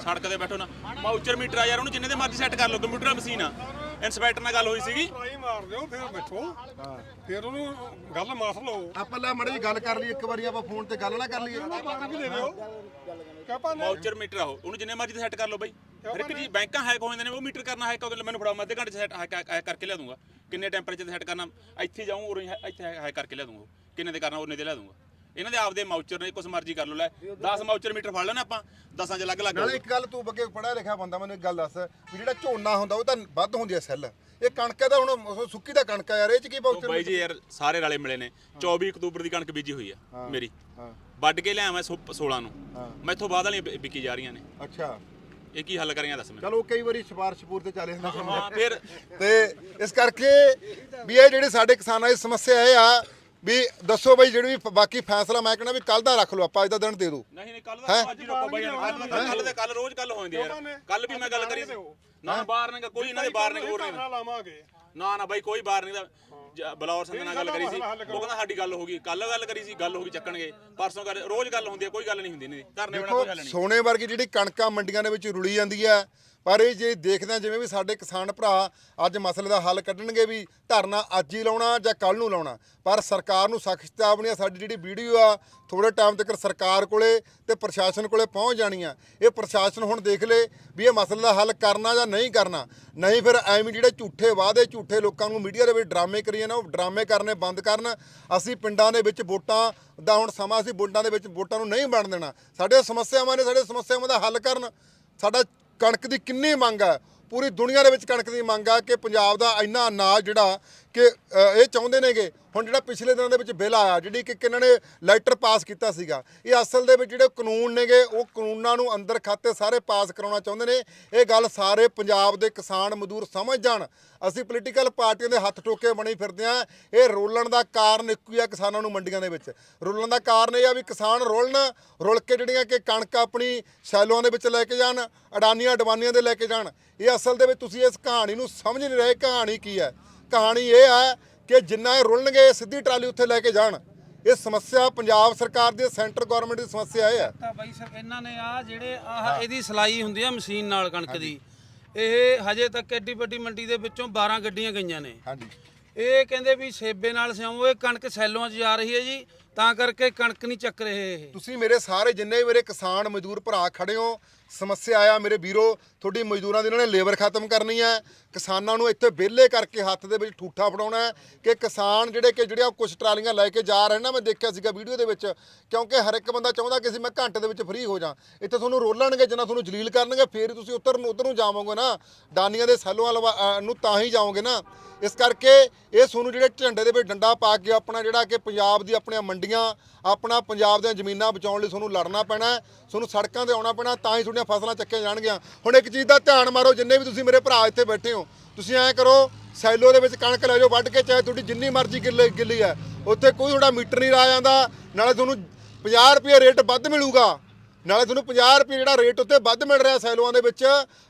ਸੜਕ ਤੇ ਬੈਠੋ ਨਾ। ਮਾਊਚਰ ਮੀਟਰ ਆ ਯਾਰ ਉਹਨੂੰ ਜਿੰਨੇ ਦੇ ਮਰਜ਼ੀ ਸੈੱਟ ਕਰ ਲਓ ਕੰਪਿਊਟਰ ਮਸ਼ੀਨ ਆ। ਇਨਸਪੈਕਟਰ ਨਾਲ ਗੱਲ ਹੋਈ ਸੀਗੀ। ਟਰਾਈ ਮਾਰ ਦਿਓ ਫਿਰ ਬੈਠੋ। ਫਿਰ ਉਹਨੂੰ ਗੱਲ ਮਾਸ ਲਓ। ਆਪਾਂ ਲੈ ਮੜੀ ਗੱਲ ਕਰ ਲਈ ਇੱਕ ਵਾਰੀ ਆਪਾਂ ਫੋਨ ਤੇ ਗੱਲ ਨਾ ਕਰ ਲਈਏ। ਦੇ ਦਿਓ। ਨੇ ਮੀਟਰ ਆ ਉਹ। ਉਹਨੂੰ ਜਿੰਨੇ ਮਰਜ਼ੀ ਸੈੱਟ ਕਰ ਲਓ ਬਾਈ। ਹਰ ਇੱਕ ਜੀ ਬੈਂਕਾਂ ਹੈਕ ਹੋ ਜਾਂਦੇ ਨੇ ਉਹ ਮੀਟਰ ਕਰਨਾ ਹੈਕ ਮੈਨੂੰ ਫੜਾਓ ਮੈਂ ਅੱਧੇ ਘੰਟੇ ਸੈੱਟ ਹੈਕ ਕਰਕੇ ਲਿਆ ਦੂੰਗਾ। ਕਿੰਨੇ ਟੈਂਪਰੇਚਰ ਤੇ ਸੈੱਟ ਕਰਨਾ ਇੱਥੇ ਜਾਊਂ ਉਰੇ ਹੀ- ਇੱਥੇ ਹੈਕ ਕਰਕੇ ਲਿਆ ਦੂੰਗਾ। ਕਿੰਨੇ ਦੇ ਕਰਨਾ ਉਹਨੇ ਦੇ ਲਿਆ ਦੂੰਗਾ। ਇਹਨਾਂ ਦੇ ਆਪਦੇ ਮਾਊਚਰ ਨੇ ਕੁਛ ਮਰਜ਼ੀ ਕਰ ਲਓ ਲੈ। 10 ਮਾਊਚਰ ਮੀਟਰ ਫੜ ਲੈਣਾ ਆਪਾਂ 10ਾਂ ਚ ਅਲੱਗ ਅਲੱਗ ਨਾਲੇ ਇੱਕ ਗੱਲ ਤੂੰ ਬੱਗੇ ਪੜਿਆ ਲਿਖਿਆ ਬੰਦਾ ਮੈਨੂੰ ਇੱਕ ਗੱਲ ਦੱਸ ਵੀ ਜਿਹੜਾ ਝੋਨਾ ਹੁੰਦਾ ਉਹ ਤਾਂ ਵੱਧ ਹੁੰਦੀ ਹੈ ਸੈੱਲ। ਇਹ ਕਣਕ ਦਾ ਹੁਣ ਸੁੱਕੀ ਦਾ ਕਣਕ ਆ ਯਾਰ ਇਹ ਚ ਕੀ ਬਾਉਚਰ ਬਾਈ ਜੀ ਯਾਰ ਸਾਰੇ ਰਲੇ ਮਿਲੇ ਨੇ। 24 ਅਕਤੂਬਰ ਦੀ ਕਣਕ ਬੀਜੀ ਹੋਈ ਆ ਮੇਰੀ। ਵੱਢ ਕੇ ਲਿਆ ਮੈਂ 16 ਨੂੰ। ਮੈਥੋਂ ਬਾਅਦ ਵਾਲੀਆਂ ਵਿਕੀ ਜਾ ਰਹੀਆਂ ਨੇ। ਅੱਛਾ। ਇਹ ਕੀ ਹੱਲ ਕਰਾਂਗੇ ਦੱਸ ਮੈਨੂੰ। ਚਲੋ ਕਈ ਵਾਰੀ ਸਿਫਾਰਿਸ਼ ਪੂਰ ਤੇ ਚੱਲੇ ਹਾਂ ਫਿਰ ਤੇ ਇਸ ਕਰਕੇ ਵੀ ਇਹ ਜਿਹੜੇ ਸਾਡੇ ਕਿਸਾਨਾਂ ਦੀ ਸਮੱਸਿਆ ਇਹ ਆ ਵੀ ਦੱਸੋ ਬਈ ਜਿਹੜੀ ਵੀ ਬਾਕੀ ਫੈਸਲਾ ਮੈਂ ਕਹਿੰਦਾ ਵੀ ਕੱਲ ਦਾ ਰੱਖ ਲਓ ਆਪਾਂ ਅੱਜ ਦਾ ਦਿਨ ਦੇ ਦਿਓ। ਨਹੀਂ ਨਹੀਂ ਕੱਲ ਦਾ ਅੱਜ ਹੀ ਰੋਕੋ ਬਾਈ ਕੱਲ ਦੇ ਕੱਲ ਰੋਜ਼ ਕੱਲ ਹੋ ਜਾਂਦੀ ਯਾਰ ਕੱਲ ਵੀ ਮੈਂ ਗੱਲ ਕਰੀ ਸੀ। ਨਾ ਬਾਹਰ ਨਹੀਂ ਕੋਈ ਇਹਨਾਂ ਦੇ ਬਾਹਰ ਨਹੀਂ ਹੋਰ ਨਹੀਂ ਧਰਨਾ ਲਾਵਾਂਗੇ ਨਾ ਨਾ ਬਾਈ ਕੋਈ ਬਾਹਰ ਨਹੀਂ ਦਾ ਬਲੌਰ ਸਿੰਘ ਨਾਲ ਗੱਲ ਕਰੀ ਸੀ ਉਹ ਕਹਿੰਦਾ ਸਾਡੀ ਗੱਲ ਹੋ ਗਈ। ਕੱਲ ਗੱਲ ਕਰੀ ਸੀ ਗੱਲ ਹੋ ਗਈ ਚੱਕਣਗੇ। ਪਰਸੋਂ ਕਰ ਰੋਜ਼ ਗੱਲ ਹੁੰਦੀ ਹੈ ਕੋਈ ਗੱਲ ਨਹੀਂ ਹੁੰਦੀ ਇਹਨਾਂ ਦੀ ਧਰਨੇ ਬਿਨਾ ਕੋਈ ਹੱਲ ਨਹੀਂ। ਸੋਨੇ ਵਰਗੀ ਜਿਹੜੀ ਕਣਕਾਂ ਮੰਡੀਆਂ ਦੇ ਵਿੱਚ ਰੁਲੀ ਜਾਂਦੀ ਹੈ ਪਰ ਇਹ ਜੇ ਦੇਖਦੇ ਹਾਂ ਜਿਵੇਂ ਵੀ ਸਾਡੇ ਕਿਸਾਨ ਭਰਾ ਅੱਜ ਮਸਲੇ ਦਾ ਹੱਲ ਕੱਢਣਗੇ ਵੀ ਧਰਨਾ ਅੱਜ ਹੀ ਲਾਉਣਾ ਜਾਂ ਕੱਲ ਨੂੰ ਲਾਉਣਾ, ਪਰ ਸਰਕਾਰ ਨੂੰ ਸਖਤ ਚੇਤਾਵਨੀ ਆ, ਸਾਡੀ ਜਿਹੜੀ ਵੀਡੀਓ ਆ ਥੋੜੇ ਟਾਈਮ ਤੱਕ ਸਰਕਾਰ ਕੋਲੇ ਤੇ ਪ੍ਰਸ਼ਾਸਨ ਕੋਲੇ ਪਹੁੰਚ ਜਾਣੀ ਆ। ਇਹ ਪ੍ਰਸ਼ਾਸਨ ਹੁਣ ਦੇਖ ਲੇ ਵੀ ਇਹ ਮਸਲੇ ਦਾ ਹੱਲ ਕਰਨਾ ਜਾਂ ਨਹੀਂ ਕਰਨਾ, ਨਹੀਂ ਫਿਰ ਐਵੇਂ ਜਿਹੜੇ ਝੂਠੇ ਵਾਅਦੇ, ਝੂਠੇ ਲੋਕਾਂ ਨੂੰ ਮੀਡੀਆ ਦੇ ਵਿੱਚ ਡਰਾਮੇ ਕਰੀਏ ਨਾ, ਉਹ ਡਰਾਮੇ ਕਰਨੇ ਬੰਦ ਕਰਨ। ਅਸੀਂ ਪਿੰਡਾਂ ਦੇ ਵਿੱਚ ਵੋਟਾਂ ਦਾ ਹੁਣ ਸਮਾਂ, ਅਸੀਂ ਵੋਟਾਂ ਦੇ ਵਿੱਚ ਵੋਟਾਂ ਨੂੰ ਨਹੀਂ ਬਣ ਦੇਣਾ। ਸਾਡੇ ਸਮੱਸਿਆਵਾਂ ਨੇ, ਸਾਡੇ ਸਮੱਸਿਆਵਾਂ ਦਾ ਹੱਲ ਕਰਨ। ਸਾਡਾ ਕਣਕ ਦੀ ਕਿੰਨੀ ਮੰਗ ਹੈ? ਪੂਰੀ ਦੁਨੀਆ ਦੇ ਵਿੱਚ ਕਣਕ ਦੀ ਮੰਗ ਹੈ ਕਿ ਪੰਜਾਬ ਦਾ ਇੰਨਾ ਅਨਾਜ ਜਿਹੜਾ ਕਿ ਇਹ ਚਾਹੁੰਦੇ ਨੇਗੇ, ਹੁਣ ਜਿਹੜਾ ਪਿਛਲੇ ਦਿਨਾਂ ਦੇ ਵਿੱਚ ਬਿੱਲ ਆਇਆ, ਜਿਹੜੀ ਕਿ ਇਹਨਾਂ ਨੇ ਲੈਟਰ ਪਾਸ ਕੀਤਾ ਸੀਗਾ, ਇਹ ਅਸਲ ਦੇ ਵਿੱਚ ਜਿਹੜੇ ਕਾਨੂੰਨ ਨੇਗੇ, ਉਹ ਕਾਨੂੰਨਾਂ ਨੂੰ ਅੰਦਰ ਖਾਤੇ ਸਾਰੇ ਪਾਸ ਕਰਾਉਣਾ ਚਾਹੁੰਦੇ ਨੇ। ਇਹ ਗੱਲ ਸਾਰੇ ਪੰਜਾਬ ਦੇ ਕਿਸਾਨ ਮਜ਼ਦੂਰ ਸਮਝ ਜਾਣ। ਅਸੀਂ ਪੋਲੀਟੀਕਲ ਪਾਰਟੀਆਂ ਦੇ ਹੱਥ ਟੋਕੇ ਬਣੀ ਫਿਰਦੇ ਆ ਇਹ ਰੋਲਣ ਦਾ ਕਾਰਨ ਇੱਕੋ ਹੀ ਆ ਕਿਸਾਨਾਂ ਨੂੰ ਮੰਡੀਆਂ ਦੇ ਵਿੱਚ। ਰੋਲਣ ਦਾ ਕਾਰਨ ਇਹ ਆ ਵੀ ਕਿਸਾਨ ਰੋਲਣ, ਰੁਲ ਕੇ ਜਿਹੜੀਆਂ ਕਿ ਕਣਕ ਆਪਣੀ ਸੈਲੋਆਂ ਦੇ ਵਿੱਚ ਲੈ ਕੇ ਜਾਣ, ਅਡਾਨੀਆਂ, ਅਡਵਾਨੀਆਂ ਦੇ ਲੈ ਕੇ ਜਾਣ। ਇਹ ਅਸਲ ਦੇ ਵਿੱਚ ਤੁਸੀਂ ਇਸ ਕਹਾਣੀ ਨੂੰ ਸਮਝ ਨਹੀਂ ਰਹੇ, ਕਹਾਣੀ ਕੀ ਹੈ? ਕਹਾਣੀ ਇਹ ਹੈ ਕਿ ਜਿੰਨਾ ਇਹ ਰੁਲਣਗੇ ਸਿੱਧੀ ਟਰਾਲੀ ਉੱਥੇ ਲੈ ਕੇ ਜਾਣ। ਇਹ ਸਮੱਸਿਆ ਪੰਜਾਬ ਸਰਕਾਰ ਦੀ ਸੈਂਟਰ ਗਵਰਨਮੈਂਟ ਦੀ ਸਮੱਸਿਆ ਇਹ ਹੈ। ਤਾਂ ਬਾਈ ਸਰ ਇਹਨਾਂ ਨੇ ਆ ਜਿਹੜੇ ਆਹ ਇਹਦੀ ਸਲਾਈ ਹੁੰਦੀ ਆ ਮਸ਼ੀਨ ਨਾਲ ਕਣਕ ਦੀ। ਇਹ ਹਜੇ ਤੱਕ ਐਡੀ ਵੱਡੀ ਮੰਡੀ ਦੇ ਵਿੱਚੋਂ 12 ਗੱਡੀਆਂ ਗਈਆਂ ਨੇ। ਹਾਂਜੀ। ਇਹ ਕਹਿੰਦੇ ਵੀ ਸੇਬੇ ਨਾਲ ਸਿਆਉਂ ਇਹ ਕਣਕ ਸੈਲੋਂ 'ਚ ਜਾ ਰਹੀ ਹੈ ਜੀ ਤਾਂ ਕਰਕੇ ਕਣਕ ਨਹੀਂ ਚੱਕ ਰਹੇ ਇਹ। ਤੁਸੀਂ ਮੇਰੇ ਸਾਰੇ ਜਿੰਨੇ ਵੀ ਮੇਰੇ ਕਿਸਾਨ ਮਜ਼ਦੂਰ ਭਰਾ ਖੜੇ ਹੋ ਸਮੱਸਿਆ ਆਇਆ ਮੇਰੇ ਵੀਰੋ, ਤੁਹਾਡੀ ਮਜ਼ਦੂਰਾਂ ਦੀ ਇਹਨਾਂ ਨੇ ਲੇਬਰ ਖਤਮ ਕਰਨੀ ਹੈ। ਕਿਸਾਨਾਂ ਨੂੰ ਇੱਥੇ ਵਿਹਲੇ ਕਰਕੇ ਹੱਥ ਦੇ ਵਿੱਚ ਠੂਠਾ ਫੜਾਉਣਾ ਕਿ ਕਿਸਾਨ ਜਿਹੜੇ ਕਿ ਜਿਹੜੀਆਂ ਕੁਝ ਟਰਾਲੀਆਂ ਲੈ ਕੇ ਜਾ ਰਹੇ ਨਾ ਮੈਂ ਦੇਖਿਆ ਸੀਗਾ ਵੀਡੀਓ ਦੇ ਵਿੱਚ, ਕਿਉਂਕਿ ਹਰ ਇੱਕ ਬੰਦਾ ਚਾਹੁੰਦਾ ਕਿ ਸੀ ਮੈਂ ਘੰਟੇ ਦੇ ਵਿੱਚ ਫ੍ਰੀ ਹੋ ਜਾ ਇੱਥੇ ਤੁਹਾਨੂੰ ਰੋਲਣਗੇ ਜਿੰਨਾ ਤੁਹਾਨੂੰ ਜਲੀਲ ਕਰਨਗੇ, ਫੇਰ ਤੁਸੀਂ ਉੱਤਰ ਨੂੰ ਉੱਧਰ ਨੂੰ ਜਾਵੋਗੇ ਨਾ। ਦਾਨੀਆਂ ਦੇ ਸੈਲੋਂ ਵੱਲ ਨੂੰ ਤਾਂ ਹੀ ਜਾਓਗੇ ਨਾ। ਇਸ ਕਰਕੇ ਇਹ ਤੁਹਾਨੂੰ ਜਿਹੜੇ ਝੰਡੇ ਦੇ ਵਿੱਚ ਡੰਡਾ ਪਾ ਕੇ ਆਪਣਾ ਜਿਹੜਾ ਕਿ ਪੰਜਾਬ ਦੀ ਆਪਣੀਆਂ ਮੰਡੀਆਂ, ਆਪਣਾ ਪੰਜਾਬ ਦੀਆਂ ਜ਼ਮੀਨਾਂ ਬਚਾਉਣ ਲਈ ਤੁਹਾਨੂੰ ਲੜਨਾ ਪੈਣਾ ਤੁਹਾਨੂੰ ਸੜਕਾਂ ਤੇ ਆਉਣਾ ਪੈਣਾ ਤਾਂ ਹੀ ਤੁਹਾਡੀਆਂ ਫਸਲਾਂ ਚੱਕੀਆਂ ਜਾਣਗੀਆਂ। ਹੁਣ ਇੱਕ ਚੀਜ਼ ਦਾ ਧਿਆਨ ਮਾਰੋ, ਜਿੰਨੇ ਵੀ ਤੁਸੀਂ ਮੇਰੇ ਭਰਾ ਇੱਥੇ ਬੈਠੇ ਹੋ, ਤੁਸੀਂ ਐਂ ਕਰੋ, ਸੈਲੋ ਦੇ ਵਿੱਚ ਕਣਕ ਲੈ ਜਾਓ, ਵੱਢ ਕੇ ਚਾਹੇ ਤੁਹਾਡੀ ਜਿੰਨੀ ਮਰਜ਼ੀ ਗਿੱਲੇ ਗਿੱਲੀ ਹੈ, ਉੱਥੇ ਕੋਈ ਤੁਹਾਡਾ ਮੀਟਰ ਨਹੀਂ ਲਾ ਜਾਂਦਾ, ਨਾਲੇ ਤੁਹਾਨੂੰ 50 ਰੁਪਏ ਰੇਟ ਵੱਧ ਮਿਲੂਗਾ। ਨਾਲੇ ਤੁਹਾਨੂੰ 50 ਰੁਪਏ ਜਿਹੜਾ ਰੇਟ ਉੱਤੇ ਵੱਧ ਮਿਲ ਰਿਹਾ ਸੈਲੋਆਂ ਦੇ ਵਿੱਚ,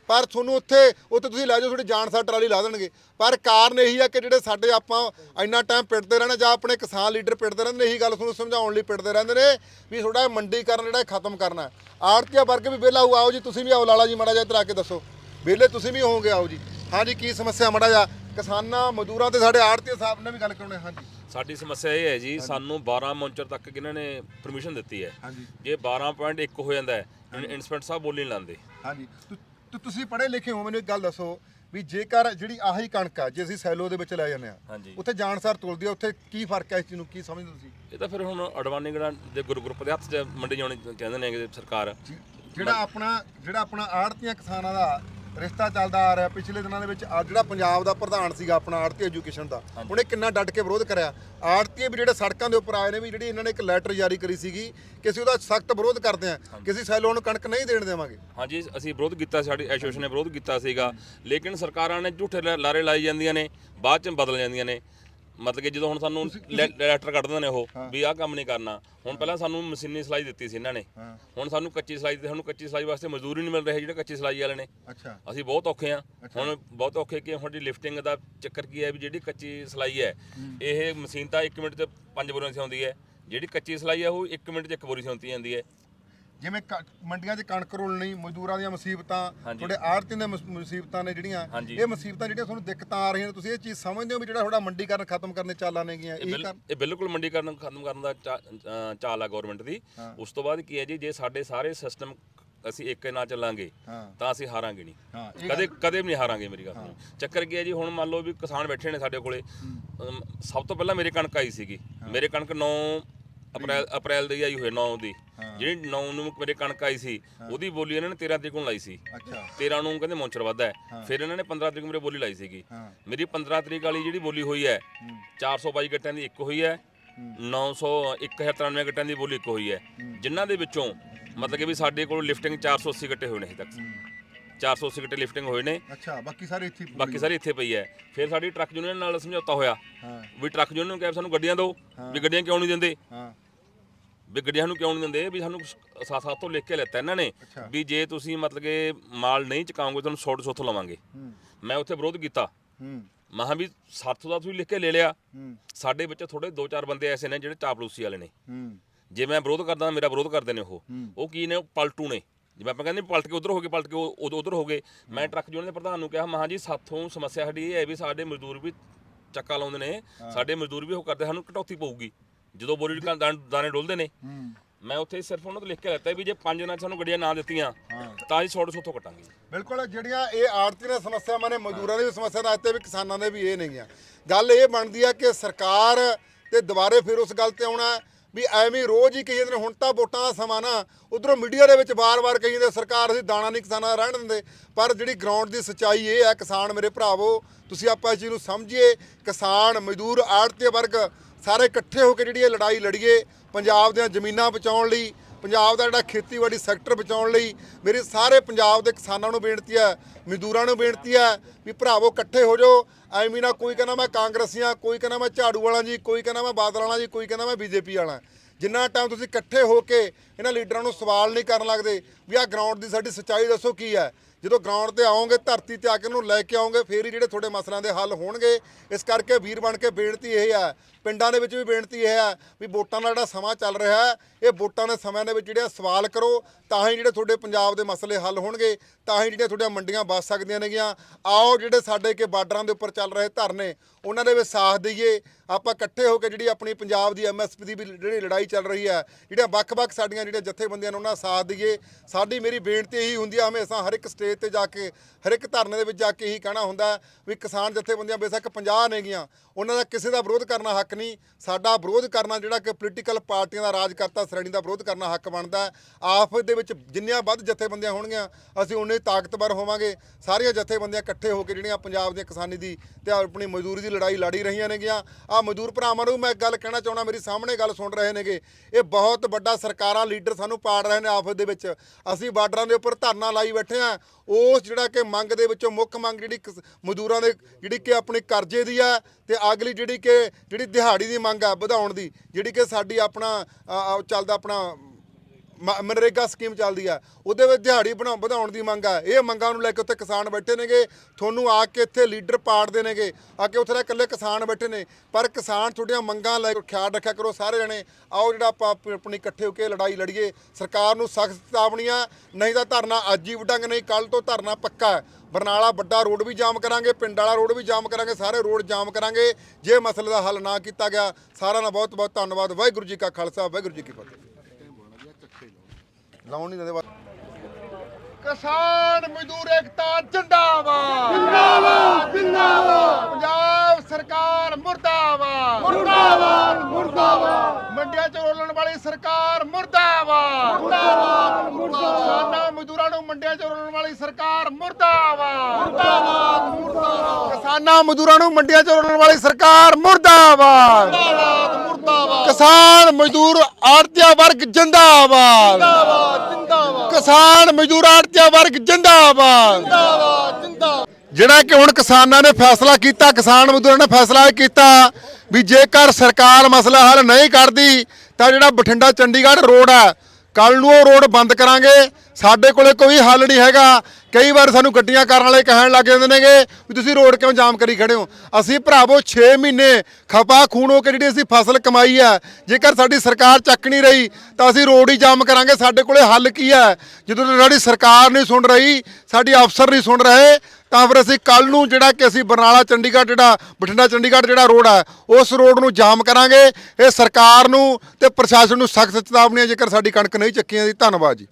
ਪਰ ਤੁਹਾਨੂੰ ਉੱਥੇ ਉੱਥੇ ਤੁਸੀਂ ਲੈ ਜਾਓ, ਤੁਹਾਡੀ ਜਾਨ ਸਾ ਟਰਾਲੀ ਲਾ ਦੇਣਗੇ। ਪਰ ਕਾਰਨ ਇਹੀ ਆ ਕਿ ਜਿਹੜੇ ਸਾਡੇ ਆਪਾਂ ਇੰਨਾ ਟਾਈਮ ਪਿੱਟਦੇ ਰਹਿਣਾ ਜਾਂ ਆਪਣੇ ਕਿਸਾਨ ਲੀਡਰ ਪਿੱਟਦੇ ਰਹਿੰਦੇ ਨੇ, ਇਹੀ ਗੱਲ ਤੁਹਾਨੂੰ ਸਮਝਾਉਣ ਲਈ ਪਿੱਟਦੇ ਰਹਿੰਦੇ ਨੇ ਵੀ ਤੁਹਾਡਾ ਮੰਡੀਕਰਨ ਜਿਹੜਾ ਇਹ ਖਤਮ ਕਰਨਾ ਆੜਤੀਆ ਵਰਗ ਵੀ ਵਿਹਲਾ ਹੋਊ, ਆਓ ਜੀ, ਤੁਸੀਂ ਵੀ ਆਓ, ਲਾਲਾ ਜੀ ਮਾੜਾ ਜਿਹਾ ਇੱਧਰ ਆ ਕੇ ਦੱਸੋ। ਵਿਹਲੇ ਤੁਸੀਂ ਵੀ ਹੋਵੋਗੇ, ਆਓ ਜੀ। ਹਾਂਜੀ, ਕੀ ਸਮੱਸਿਆ ਮਾੜਾ ਜਿਹਾ ਕਿਸਾਨਾਂ, ਮਜ਼ਦੂਰਾਂ ਤੇ ਸਾਡੇ ਆੜਤੀਆ ਸਾਹਿਬ ਨੇ ਵੀ ਗੱਲ ਕਰਾਉਣੀ ਹਾਂਜੀ। ਸਾਡੀ ਸਮੱਸਿਆ ਇਹ ਹੈ ਜੀ ਸਾਨੂੰ 12 ਮੌਂਚਰ ਤੱਕ ਇਹਨਾਂ ਨੇ ਪਰਮਿਸ਼ਨ ਦਿੱਤੀ ਹੈ। ਹਾਂਜੀ। ਜੇ 12.1 ਹੋ ਜਾਂਦਾ ਹੈ ਇਨਸਪੈਕਟਰ ਸਾਹਿਬ ਬੋਲੀ ਨਹੀਂ ਲਾਉਂਦੇ। ਹਾਂਜੀ। ਤੁ- ਤੁ- ਤੁਸੀਂ ਪੜ੍ਹੇ ਲਿਖੇ ਹੋ ਮੈਨੂੰ ਇੱਕ ਗੱਲ ਦੱਸੋ ਵੀ ਜੇਕਰ ਜਿਹੜੀ ਆਹੀ ਕਣਕ ਆ ਜੇ ਅਸੀਂ ਸੈਲੋ ਦੇ ਵਿੱਚ ਲੈ ਜਾਂਦੇ ਆ ਹਾਂਜੀ। ਉੱਥੇ ਜਾਣਸਾਰ ਤੁਲਦੀ ਆ ਉੱਥੇ ਕੀ ਫ਼ਰਕ ਹੈ ਇਸ ਚੀਜ਼ ਨੂੰ ਕੀ ਸਮਝਦੇ ਤੁਸੀਂ? ਇਹ ਤਾਂ ਫਿਰ ਹੁਣ ਅਡਵਾਨੀਗੜਾ ਦੇ ਗੁਰੂ ਗਰੁੱਪ ਦੇ ਹੱਥ 'ਚ ਮੰਡੀ ਜਾਣੀ ਚਾਹੁੰਦੇ ਨੇ ਕਿ ਸਰਕਾਰ ਜਿਹੜਾ ਆਪਣਾ ਜਿਹੜਾ ਆਪਣਾ ਆੜਤੀਆਂ ਕਿਸਾਨਾਂ ਦਾ ਰਿਸ਼ਤਾ ਚੱਲਦਾ ਆ ਰਿਹਾ ਪਿਛਲੇ ਦਿਨਾਂ ਦੇ ਵਿੱਚ। ਆ ਜਿਹੜਾ ਪੰਜਾਬ ਦਾ ਪ੍ਰਧਾਨ ਸੀਗਾ ਆਪਣਾ ਆੜਤੀ ਐਜੂਕੇਸ਼ਨ ਦਾ ਉਹਨੇ ਕਿੰਨਾ ਡਟ ਕੇ ਵਿਰੋਧ ਕਰਿਆ। ਆੜਤੀ ਵੀ ਜਿਹੜੇ ਸੜਕਾਂ ਦੇ ਉੱਪਰ ਆਏ ਨੇ ਵੀ ਜਿਹੜੀ ਇਹਨਾਂ ਨੇ ਇੱਕ ਲੈਟਰ ਜਾਰੀ ਕਰੀ ਸੀਗੀ ਕਿ ਅਸੀਂ ਉਹਦਾ ਸਖਤ ਵਿਰੋਧ ਕਰਦੇ ਆ ਕਿ ਅਸੀਂ ਸੈਲੋਂ ਨੂੰ ਕਣਕ ਨਹੀਂ ਦੇਣ ਦੇਵਾਂਗੇ। ਹਾਂਜੀ ਅਸੀਂ ਵਿਰੋਧ ਕੀਤਾ ਸਾਡੀ ਐਸੋਸੀਏਸ਼ਨ ਨੇ ਵਿਰੋਧ ਕੀਤਾ ਸੀਗਾ ਲੇਕਿਨ ਸਰਕਾਰਾਂ ਨੇ ਝੂਠੇ ਲਾਰੇ ਲਾਈ ਜਾਂਦੀਆਂ ਨੇ ਬਾਅਦ ਚ ਬਦਲ ਜਾਂਦੀਆਂ ਨੇ। ਮਤਲਬ ਕਿ ਜਦੋਂ ਹੁਣ ਸਾਨੂੰ ਲੈਟਰ ਕੱਢ ਦਿੰਦੇ ਨੇ ਉਹ ਵੀ ਆਹ ਕੰਮ ਨਹੀਂ ਕਰਨਾ। ਹੁਣ ਪਹਿਲਾਂ ਸਾਨੂੰ ਮਸ਼ੀਨੀ ਸਿਲਾਈ ਦਿੱਤੀ ਸੀ ਇਹਨਾਂ ਨੇ। ਹੁਣ ਸਾਨੂੰ ਕੱਚੀ ਸਿਲਾਈ ਤੇ ਸਾਨੂੰ ਕੱਚੀ ਸਿਲਾਈ ਵਾਸਤੇ ਮਜ਼ਦੂਰ ਨਹੀਂ ਮਿਲ ਰਹੇ ਜਿਹੜੇ ਕੱਚੀ ਸਿਲਾਈ ਵਾਲੇ ਨੇ। ਅੱਛਾ। ਅਸੀਂ ਬਹੁਤ ਔਖੇ ਆ ਹੁਣ ਬਹੁਤ ਔਖੇ ਕਿ ਹੁਣ ਦੀ ਲਿਫਟਿੰਗ ਦਾ ਚੱਕਰ ਕੀ ਹੈ ਵੀ ਜਿਹੜੀ ਕੱਚੀ ਸਿਲਾਈ ਹੈ ਇਹ ਮਸ਼ੀਨ ਤਾਂ 1 ਮਿੰਟ 'ਚ ਪੰਜ ਬੋਰੀਆਂ ਸਿਉਂਦੀ ਹੈ। ਜਿਹੜੀ ਕੱਚੀ ਸਿਲਾਈ ਹੈ ਉਹ 1 ਮਿੰਟ 'ਚ ਇੱਕ ਬੋਰੀ ਸਿਉਂਤੀ ਜਾਂਦੀ ਹੈ। ਜਿਵੇਂ ਕ- ਮੰਡੀਆਂ 'ਚ ਕਣਕ ਰੋਲਣੀ ਮਜ਼ਦੂਰਾਂ ਦੀਆਂ ਮੁਸੀਬਤਾਂ। ਤੁਹਾਡੇ ਆੜਤੀਆਂ ਦੀਆਂ ਮੁਸ- ਮੁਸੀਬਤਾਂ ਨੇ ਜਿਹੜੀਆਂ ਹਾਂਜੀ। ਇਹ ਮੁਸੀਬਤਾਂ ਜਿਹੜੀਆਂ ਤੁਹਾਨੂੰ ਦਿੱਕਤਾਂ ਆ ਰਹੀਆਂ ਨੇ ਤੁਸੀਂ ਇਹ ਚੀਜ਼ ਸਮਝਦੇ ਹੋ ਵੀ ਜਿਹੜਾ ਤੁਹਾਡਾ ਮੰਡੀਕਰਨ ਖਤਮ ਕਰਨੇ ਚਾਲਾਂ ਨੇਗੀਆਂ ਇਹ ਇਹ ਬਿਲ- ਕਰ ਇਹ ਬਿਲਕੁਲ ਮੰਡੀਕਰਨ ਖਤਮ ਕਰਨ ਦਾ ਚਾ- ਅ, ਚਾਲ ਆ ਗਵਰਨਮੈਂਟ ਦੀ। ਉਸ ਤੋਂ ਬਾਅਦ ਕੀ ਹੈ ਜੀ ਜੇ ਸਾਡੇ ਸਾਰੇ ਸਿਸਟਮ ਅਸੀਂ ਇੱਕ ਨਾਲ ਚੱਲਾਂਗੇ ਹਾਂ। ਤਾਂ ਅਸੀਂ ਹਾਰਾਂਗੇ ਨਹੀਂ। ਹਾਂ, ਇਹ ਕਦੇ ਕਦੇ ਵੀ ਨਹੀਂ ਹਾਰਾਂਗੇ ਮੇਰੀ ਗੱਲ ਸੁਣੋ। ਚੱਕਰ ਕੀ ਹੈ ਜੀ ਹੁਣ ਮੰਨ ਲਓ ਵੀ ਕਿਸਾਨ ਬੈਠੇ ਨੇ ਸਾਡੇ ਕੋਲੇ ਅਮ, ਸਭ ਤੋਂ ਪਹਿਲਾਂ ਮੇਰੇ ਕਣਕ ਆਈ ਸੀਗੀ। ਮੇਰੇ ਕਣਕ 9 ਅਪ੍ਰੈਲ ਅਪ੍ਰੈਲ ਦੀ ਆਈ ਹੋਈ 9 ਦੀ। ਜਿਹੜੀ 9 ਨੂੰ ਮੇਰੇ ਕਣਕ ਆਈ ਸੀ ਉਹਦੀ ਬੋਲੀ ਇਹਨਾਂ ਨੇ 13 ਤਰੀਕ ਨੂੰ ਲਾਈ ਸੀ। ਅੱਛਾ। 13 ਨੂੰ ਕਹਿੰਦੇ ਮੌਂਚਰ ਵੱਧਾ ਹੈ। ਫਿਰ ਇਹਨਾਂ ਨੇ 15 ਤਰੀਕ ਨੂੰ ਮੇਰੇ ਬੋਲੀ ਲਾਈ ਸੀਗੀ। ਮੇਰੀ 15 ਤਰੀਕ ਵਾਲੀ ਜਿਹੜੀ ਬੋਲੀ ਹੋਈ ਹੈ 422 ਗੱਟਾਂ ਦੀ ਇੱਕ ਹੋਈ ਹੈ 991 ਗੱਟਾਂ ਦੀ ਬੋਲੀ ਇੱਕ ਹੋਈ ਹੈ। ਜਿਨ੍ਹਾਂ ਦੇ ਵਿੱਚੋਂ ਮਤਲਬ ਕਿ ਵੀ ਸਾਡੇ ਕੋਲ ਲਿਫਟਿੰਗ 480 ਗੱਟੇ ਹੋਏ ਨੇ ਹਜੇ ਤੱਕ। 480 ਗੱਟੇ ਲਿਫਟਿੰਗ ਹੋਏ ਨੇ। ਅੱਛਾ ਬਾਕੀ ਸਾਰੇ ਇੱਥੇ ਬਾਕੀ ਸਾਰੀ ਇੱਥੇ ਪਈ ਹੈ। ਫਿਰ ਸਾਡੀ ਟਰੱਕ ਯੂਨੀਅਨ ਨਾਲ ਸਮਝੌਤਾ ਹੋਇਆ ਹਾਂ। ਵੀ ਟਰੱਕ ਯੂਨੀਅਨ ਨੂੰ ਕਿਹਾ ਸਾਨੂੰ ਗੱਡੀਆਂ ਦਿਓ ਵੀ ਗੱਡੀਆਂ ਕਿਉਂ ਨਹੀਂ ਦਿੰਦੇ? ਹਾਂ। ਵੀ ਗੱਡੀਆਂ ਨੂੰ ਕਿਉਂ ਨਹੀਂ ਦਿੰਦੇ? ਵੀ ਸਾਨੂੰ ਸਾਥ ਸਾਥ ਤੋਂ ਲਿਖ ਕੇ ਲੈਤਾ ਇਹਨਾਂ ਨੇ। ਵੀ ਜੇ ਤੁਸੀਂ ਮਤਲਬ ਕਿ ਮਾਲ ਨਹੀਂ ਚਕਾਓਗੇ ਤੁਹਾਨੂੰ ਸ਼ੋਰਟ ਸੋਥ ਲਵਾਂਗੇ। ਮੈਂ ਉੱਥੇ ਵਿਰੋਧ ਕੀਤਾ। ਮਹਾਂ ਵੀ ਸਾਥੋਂ ਦਾ ਤੁਸੀਂ ਲਿਖ ਕੇ ਲੈ ਲਿਆ। ਸਾਡੇ ਵਿੱਚ ਥੋੜੇ ਦੋ ਚਾਰ ਬੰਦੇ ਐਸੇ ਨੇ ਜਿਹੜੇ ਚਾਪਲੂਸੀ ਵਾਲੇ ਨੇ। ਜੇ ਮੈਂ ਵਿਰੋਧ ਕਰਦਾ ਮੇਰਾ ਵਿਰੋਧ ਕਰਦੇ ਨੇ ਉਹ। ਉਹ ਕੀ ਨੇ? ਪਲਟੂ ਨੇ। ਜਿਵੇਂ ਆਪਾਂ ਕਹਿੰਦੇ ਪਲਟ ਕੇ ਉਧਰ ਹੋ ਗਏ ਪਲਟ ਕੇ ਉਧਰ ਉਧਰ ਹੋ ਗਏ। ਮੈਂ ਟਰੱਕ ਯੂਨੀਅਨ ਦੇ ਪ੍ਰਧਾਨ ਨੂੰ ਕਿਹਾ ਮਹਾਂ ਜੀ ਸਾਥੋਂ ਸਮੱਸਿਆ ਸਾਡੀ ਇਹ ਹੈ ਵੀ ਸਾਡੇ ਮਜ਼ਦੂਰ ਵੀ ਚੱਕਾ ਲਾਉਂਦੇ ਨੇ। ਸਾਡੇ ਮਜ਼ਦੂਰ ਵੀ ਉਹ ਕਰਦੇ ਸਾਨੂੰ ਕਟੌਤੀ ਪਊਗੀ। ਜਦੋਂ ਬੋਰੀ ਦੇ ਦਾਣੇ- ਦਾਣੇ ਡੋਲਦੇ ਨੇ ਮੈਂ ਉੱਥੇ ਸਿਰਫ ਉਹਨਾਂ ਤੋਂ ਲਿਖ ਕੇ ਲੈਤਾ ਵੀ ਜੇ ਪੰਜ 'ਚ ਸਾਨੂੰ ਗੱਡੀਆਂ ਨਾ ਦਿੱਤੀਆਂ ਤਾਂ ਅਸੀਂ ਛੋੜ ਸੋਥੋਂ ਕਟਾਂਗੇ। ਬਿਲਕੁਲ ਜਿਹੜੀਆਂ ਇਹ ਆੜਤੀ ਦੀਆਂ ਸਮੱਸਿਆਵਾਂ ਨੇ ਮਜ਼ਦੂਰਾਂ ਦੀ ਵੀ ਸਮੱਸਿਆ ਦੱਸਦੇ ਵੀ ਕਿਸਾਨਾਂ ਦੇ ਵੀ ਇਹ ਨੇਗੀਆਂ ਗੱਲ ਇਹ ਬਣਦੀ ਆ ਕਿ ਸਰਕਾਰ ਤੇ ਦੁਬਾਰੇ ਫਿਰ ਉਸ ਗੱਲ ਤੇ ਆਉਣਾ ਵੀ ਐਵੇਂ ਰੋਜ਼ ਹੀ ਕਹੀ ਜਾਂਦੇ ਨੇ ਹੁਣ ਤਾਂ ਵੋਟਾਂ ਦਾ ਸਮਾਂ ਨਾ ਉਧਰੋਂ ਮੀਡੀਆ ਦੇ ਵਿੱਚ ਵਾਰ-ਵਾਰ ਕਹੀ ਜਾਂਦੇ ਸਰਕਾਰ ਅਸੀਂ ਦਾਣਾ ਨਹੀਂ ਕਿਸਾਨਾਂ ਦਾ ਰਹਿਣ ਦਿੰਦੇ ਪਰ ਜਿਹੜੀ ਗਰਾਊਂਡ ਦੀ ਸੱਚਾਈ ਇਹ ਹੈ ਕਿਸਾਨ ਮੇਰੇ ਭਰਾਵੋ ਤੁਸੀਂ ਆਪਾਂ ਇਸ ਚੀਜ਼ ਨੂੰ ਸਮਝੀਏ ਕਿਸਾਨ ਮਜ਼ਦੂਰ ਆੜਤੀ ਵਰਗ ਸਾਰੇ ਇਕੱਠੇ ਹੋ ਕੇ ਜਿਹੜੀ ਇਹ ਲੜਾਈ ਲੜੀਏ, ਪੰਜਾਬ ਦੀਆਂ ਜ਼ਮੀਨਾਂ ਬਚਾਉਣ ਲਈ, ਪੰਜਾਬ ਦਾ ਜਿਹੜਾ ਖੇਤੀਬਾੜੀ ਸੈਕਟਰ ਬਚਾਉਣ ਲਈ, ਮੇਰੀ ਸਾਰੇ ਪੰਜਾਬ ਦੇ ਕਿਸਾਨਾਂ ਨੂੰ ਬੇਨਤੀ ਹੈ, ਮਜ਼ਦੂਰਾਂ ਨੂੰ ਬੇਨਤੀ ਹੈ ਵੀ ਭਰਾਵੋ ਇਕੱਠੇ ਹੋ ਜਾਓ। ਐਵੇਂ ਨਾ ਕੋਈ ਕਹਿੰਦਾ ਮੈਂ ਕਾਂਗਰਸੀਆਂ, ਕੋਈ ਕਹਿੰਦਾ ਮੈਂ ਝਾੜੂ ਵਾਲਾ ਜੀ, ਕੋਈ ਕਹਿੰਦਾ ਮੈਂ ਬਾਦਲ ਵਾਲਾ ਜੀ, ਕੋਈ ਕਹਿੰਦਾ ਮੈਂ ਬੀਜੇਪੀ ਵਾਲਾ। ਜਿੰਨਾ ਟਾਈਮ ਤੁਸੀਂ ਇਕੱਠੇ ਹੋ ਕੇ ਇਹਨਾਂ ਲੀਡਰਾਂ ਨੂੰ ਸਵਾਲ ਨਹੀਂ ਕਰਨ ਲੱਗਦੇ ਵੀ ਆਹ ਗਰਾਊਂਡ ਦੀ ਸਾਡੀ ਸੱਚਾਈ ਦੱਸੋ ਕੀ ਹੈ। ਜਦੋਂ ਗਰਾਊਂਡ ਤੇ ਆਓਗੇ, ਧਰਤੀ ਤੇ ਆ ਕੇ ਉਹਨੂੰ ਲੈ ਕੇ ਆਓਗੇ, ਫੇਰ ਹੀ ਜਿਹੜੇ ਤੁਹਾਡੇ ਮਸਲਿਆਂ ਦੇ ਹੱਲ ਹੋਣਗੇ। ਇਸ ਕਰਕੇ ਵੀਰ ਬਣ ਕੇ ਬੇਨਤੀ ਇਹ ਹੈ ਪਿੰਡਾਂ ਦੇ ਵਿੱਚ ਵੀ ਬੇਨਤੀ ਇਹ ਹੈ ਵੀ ਵੋਟਾਂ ਦਾ ਜਿਹੜਾ ਸਮਾਂ ਚੱਲ ਰਿਹਾ ਹੈ, ਇਹ ਵੋਟਾਂ ਦੇ ਸਮਿਆਂ ਦੇ ਵਿੱਚ ਜਿਹੜੇ ਸਵਾਲ ਕਰੋ, ਤਾਂ ਹੀ ਜਿਹੜੇ ਤੁਹਾਡੇ ਪੰਜਾਬ ਦੇ ਮਸਲੇ ਹੱਲ ਹੋਣਗੇ, ਤਾਂ ਹੀ ਜਿਹੜੀਆਂ ਤੁਹਾਡੀਆਂ ਮੰਡੀਆਂ ਬਚ ਸਕਦੀਆਂ ਨੇਗੀਆਂ। ਆਓ ਜਿਹੜੇ ਸਾਡੇ ਕੇ ਬਾਰਡਰਾਂ ਦੇ ਉੱਪਰ ਚੱਲ ਰਹੇ ਧਰਨੇ, ਉਹਨਾਂ ਦੇ ਵਿੱਚ ਸਾਥ ਦਈਏ। ਆਪਾਂ ਇਕੱਠੇ ਹੋ ਕੇ ਜਿਹੜੀ ਆਪਣੀ ਪੰਜਾਬ ਦੀ ਐਮਐਸਪੀ ਦੀ ਵੀ ਜਿਹੜੀ ਲੜਾਈ ਚੱਲ ਰਹੀ ਹੈ, ਜਿਹੜੀਆਂ ਵੱਖ-ਵੱਖ ਸਾਡੀਆਂ ਜਿਹੜੀਆਂ ਜਥੇਬੰਦੀਆਂ ਨੇ ਉਹਨਾਂ ਦਾ ਸਾਥ ਦਈਏ। ਸਾਡੀ ਮੇਰੀ ਬੇਨਤੀ ਇਹੀ ਹੁੰਦੀ ਹੈ ਹਮੇਸ਼ਾ ਹਰ ਇੱਕ ਸਟੇਜ ਸਟੇਜ ਤੇ ਜਾ ਕੇ ਹਰ ਇੱਕ ਧਰਨੇ ਦੇ ਵਿੱਚ ਜਾ ਕੇ ਇਹੀ ਕਹਿਣਾ ਹੁੰਦਾ ਵੀ ਕਿਸਾਨ ਜਥੇਬੰਦੀਆਂ ਬੇਸ਼ੱਕ 50 ਨੇਗੀਆਂ। ਉਹਨਾਂ ਦਾ ਕਿਸੇ ਦਾ ਵਿਰੋਧ ਕਰਨਾ ਹੱਕ ਨਹੀਂ। ਸਾਡਾ ਵਿਰੋਧ ਕਰਨਾ ਜਿਹੜਾ ਕਿ ਪੋਲੀਟੀਕਲ ਪਾਰਟੀਆਂ ਦਾ ਰਾਜ ਕਰਤਾ ਸ਼੍ਰੇਣੀ ਦਾ ਵਿਰੋਧ ਕਰਨਾ ਹੱਕ ਬਣਦਾ ਹੈ। ਆਪ ਦੇ ਵਿੱਚ ਜਿੰਨੀਆਂ ਵੱਧ ਜਥੇਬੰਦੀਆਂ ਹੋਣਗੀਆਂ, ਅਸੀਂ ਉਨੇ ਤਾਕਤਵਰ ਹੋਵਾਂਗੇ। ਸਾਰੀਆਂ ਜਥੇਬੰਦੀਆਂ ਇਕੱਠੇ ਹੋ ਕੇ ਜਿਹੜੀਆਂ ਪੰਜਾਬ ਦੀਆਂ ਕਿਸਾਨੀ ਦੀ ਤੇ ਆਪਣੀ ਮਜ਼ਦੂਰੀ ਦੀ ਲੜਾਈ ਲੜੀ ਰਹੀਆਂ ਨੇਗੀਆਂ। ਆ ਮਜ਼ਦੂਰ ਭਰਾਵਾਂ ਨੂੰ ਮੈਂ ਇੱਕ ਗੱਲ ਕਹਿਣਾ ਚਾਹੁੰਦਾ, ਮੇਰੀ ਸਾਹਮਣੇ ਗੱਲ ਸੁਣ ਰਹੇ ਨੇਗੇ। ਇਹ ਬਹੁਤ ਵੱਡਾ ਸਰਕਾਰਾਂ, ਲੀਡਰ ਸਾਨੂੰ ਪਾੜ ਰਹੇ ਨੇ ਆਫਤ ਦੇ ਵਿੱਚ। ਅਸੀਂ ਬਾਰਡਰਾਂ ਦੇ ਉੱਪਰ ਧਰਨਾ ਲਾਈ ਬੈਠੇ ਆ ਉਸ ਜਿਹੜਾ ਕਿ ਮੰਗ ਦੇ ਵਿੱਚੋਂ ਮੁੱਖ ਮੰਗ ਜਿਹੜੀ ਕਿਸ- ਮਜ਼ਦੂਰਾਂ ਦੇ ਜਿਹੜੀ ਕਿ ਆਪਣੇ ਕਰਜ਼ੇ ਦੀ ਆ ਤੇ ਅਗਲੀ ਜਿਹੜੀ ਕਿ ਜਿਹੜੀ ਦਿਹਾੜੀ ਦੀ ਮੰਗ ਆ ਵਧਾਉਣ ਦੀ ਜਿਹੜੀ ਕਿ ਸਾਡੀ ਆਪਣਾ ਅ, ਅ, ਚੱਲਦਾ ਆਪਣਾ ਮਨਰੇਗਾ ਸਕੀਮ ਚੱਲਦੀ ਆ। ਉਹਦੇ ਵਿੱਚ ਦਿਹਾੜੀ ਬਣਾ ਵਧਾਉਣ ਦੀ ਮੰਗ ਆ। ਇਹ ਮੰਗਾਂ ਨੂੰ ਲੈ ਕੇ ਉੱਥੇ ਕਿਸਾਨ ਬੈਠੇ ਨੇਗੇ। ਤੁਹਾਨੂੰ ਆ ਕੇ ਇੱਥੇ ਲੀਡਰ ਪਾੜਦੇ ਨੇਗੇ। ਆ ਕੇ ਉੱਥੇ ਦੇ ਇਕੱਲੇ ਕਿਸਾਨ ਬੈਠੇ ਨੇ। ਪਰ ਕਿਸਾਨ ਤੁਹਾਡੀਆਂ ਮੰਗਾਂ ਲੈ ਕੇ ਖਿਆਲ ਰੱਖਿਆ ਕਰੋ ਸਾਰੇ ਜਣੇ। ਆਓ ਜਿਹੜਾ ਆਪਾਂ ਆਪਣੀ ਇਕੱਠੇ ਹੋ ਕੇ ਲੜਾਈ ਲੜੀਏ। ਸਰਕਾਰ ਨੂੰ ਸਖਤ ਚੇਤਾਵਨੀਆਂ ਨਹੀਂ ਤਾਂ ਧਰਨਾ ਅੱਜ ਹੀ ਵਡੰਗ ਨਹੀਂ ਕੱਲ ਤੋਂ ਧਰਨਾ ਪੱਕਾ ਬਰਨਾਲਾ ਵੱਡਾ ਰੋਡ ਵੀ ਜਾਮ ਕਰਾਂਗੇ, ਪਿੰਡ ਵਾਲਾ ਰੋਡ ਵੀ ਜਾਮ ਕਰਾਂਗੇ, ਸਾਰੇ ਰੋਡ ਜਾਮ ਕਰਾਂਗੇ। ਜੇ ਮਸਲੇ ਦਾ ਹੱਲ ਨਾ ਕੀਤਾ ਗਿਆ, ਸਾਰਿਆਂ ਦਾ ਬਹੁਤ ਬਹੁਤ ਧੰਨਵਾਦ। ਵਾਹਿਗੁਰੂ ਜੀ ਕਾ ਖਾਲਸਾ, ਵਾਹਿਗੁਰੂ ਜੀ ਕੀ ਫਤਿਹ। ਲਾਉਣ ਨਹੀਂ ਦਿੰਦੇ ਕਿਸਾਨ ਮਜ਼ਦੂਰ ਏਕਤਾ ਜਿੰਦਾਬਾਦ। ਜਿੰਦਾਬਾਦ ਜਿੰਦਾਬਾਦ। ਪੰਜਾਬ ਸਰਕਾਰ ਮੁਰਦਾਬਾਦ। ਮੁਰਦਾਬਾਦ ਮੁਰਦਾਬਾਦ। ਮੰਡੀਆਂ 'ਚ ਰੋਲਣ ਵਾਲੀ ਸਰਕਾਰ ਮੁਰਦਾਬਾਦ। ਮੁਰਦਾਬਾਦ ਮੁਰਦਾਬਾਦ। ਕਿਸਾਨਾਂ ਮਜ਼ਦੂਰਾਂ ਨੂੰ ਮੰਡੀਆਂ 'ਚ ਰੋਲਣ ਵਾਲੀ ਸਰਕਾਰ ਮੁਰਦਾਬਾਦ। ਮੁਰਦਾਬਾਦ ਮੁਰਦਾਬਾਦ। ਕਿਸਾਨਾਂ ਮਜ਼ਦੂਰਾਂ ਨੂੰ ਮੰਡੀਆਂ 'ਚ ਰੋਲਣ ਵਾਲੀ ਸਰਕਾਰ ਮੁਰਦਾਬਾਦ ਮੁਰਦਾਬਾਦ। ਮੁਰਦਾਬਾਦ। ਕਿਸਾਨ ਮਜ਼ਦੂਰ ਆੜਤੀਆ ਵਰਗ ਜਿੰਦਾਬਾਦ। ਜਿੰਦਾਬਾਦ ਜਿੰਦਾਬਾਦ। ਕਿਸਾਨ ਮਜ਼ਦੂਰ ਆੜਤੀਆ ਵਰਗ ਜਿੰਦਾਬਾਦ। ਜਿੰਦਾਬਾਦ ਜਿੰਦਾਬਾਦ। ਜਿਹੜਾ ਕਿ ਹੁਣ ਕਿਸਾਨਾਂ ਨੇ ਫੈਸਲਾ ਕੀਤਾ ਕਿਸਾਨ ਮਜ਼ਦੂਰਾਂ ਨੇ ਫੈਸਲਾ ਕੀਤਾ ਵੀ ਜੇਕਰ ਸਰਕਾਰ ਮਸਲਾ ਹੱਲ ਨਹੀਂ ਕਰਦੀ ਤਾਂ ਜਿਹੜਾ ਬਠਿੰਡਾ ਚੰਡੀਗੜ੍ਹ ਰੋਡ ਆ ਕੱਲ ਨੂੰ ਉਹ ਰੋਡ ਬੰਦ ਕਰਾਂਗੇ। ਸਾਡੇ ਕੋਲੇ ਕੋਈ ਹੱਲ ਨਹੀਂ ਹੈਗਾ। ਕਈ ਵਾਰ ਸਾਨੂੰ ਗੱਡੀਆਂ ਕਰਨ ਵਾਲੇ ਕਹਿਣ ਲੱਗ ਜਾਂਦੇ ਨੇਗੇ ਵੀ ਤੁਸੀਂ ਰੋਡ ਕਿਉਂ ਜਾਮ ਕਰੀ ਖੜੇ ਹੋ? ਅਸੀਂ ਭਰਾਵੋ 6 ਮਹੀਨੇ ਖਪਾ ਖੂਨ ਹੋ ਕੇ ਜਿਹੜੀ ਅਸੀਂ ਫਸਲ ਕਮਾਈ ਹੈ, ਜੇਕਰ ਸਾਡੀ ਸਰਕਾਰ ਚੱਕ ਨਹੀਂ ਰਹੀ, ਤਾਂ ਅਸੀਂ ਰੋਡ ਹੀ ਜਾਮ ਕਰਾਂਗੇ। ਸਾਡੇ ਕੋਲੇ ਹੱਲ ਕੀ ਹੈ? ਜਦੋਂ ਸਾਡੀ ਸਰਕਾਰ ਨਹੀਂ ਸੁਣ ਰਹੀ, ਸਾਡੀ ਅਫਸਰ ਨਹੀਂ ਸੁਣ ਰਹੇ ਤਾਂ ਫਿਰ ਅਸੀਂ ਕੱਲ ਨੂੰ ਜਿਹੜਾ ਕਿ ਅਸੀਂ ਬਰਨਾਲਾ, ਚੰਡੀਗੜ੍ਹ ਜਿਹੜਾ, ਬਠਿੰਡਾ, ਚੰਡੀਗੜ੍ਹ ਜਿਹੜਾ ਰੋਡ ਹੈ, ਉਸ ਰੋਡ ਨੂੰ ਜਾਮ ਕਰਾਂਗੇ। ਇਹ ਸਰਕਾਰ ਨੂੰ ਤੇ ਪ੍ਰਸ਼ਾਸਨ ਨੂੰ ਸਖਤ ਚੇਤਾਵਨੀ ਹੈ ਜੇਕਰ ਸਾਡੀ ਕਣਕ ਨਹੀਂ ਚੱਕੀ ਜਾਂਦੀ ਧੰਨਵਾਦ ਜੀ।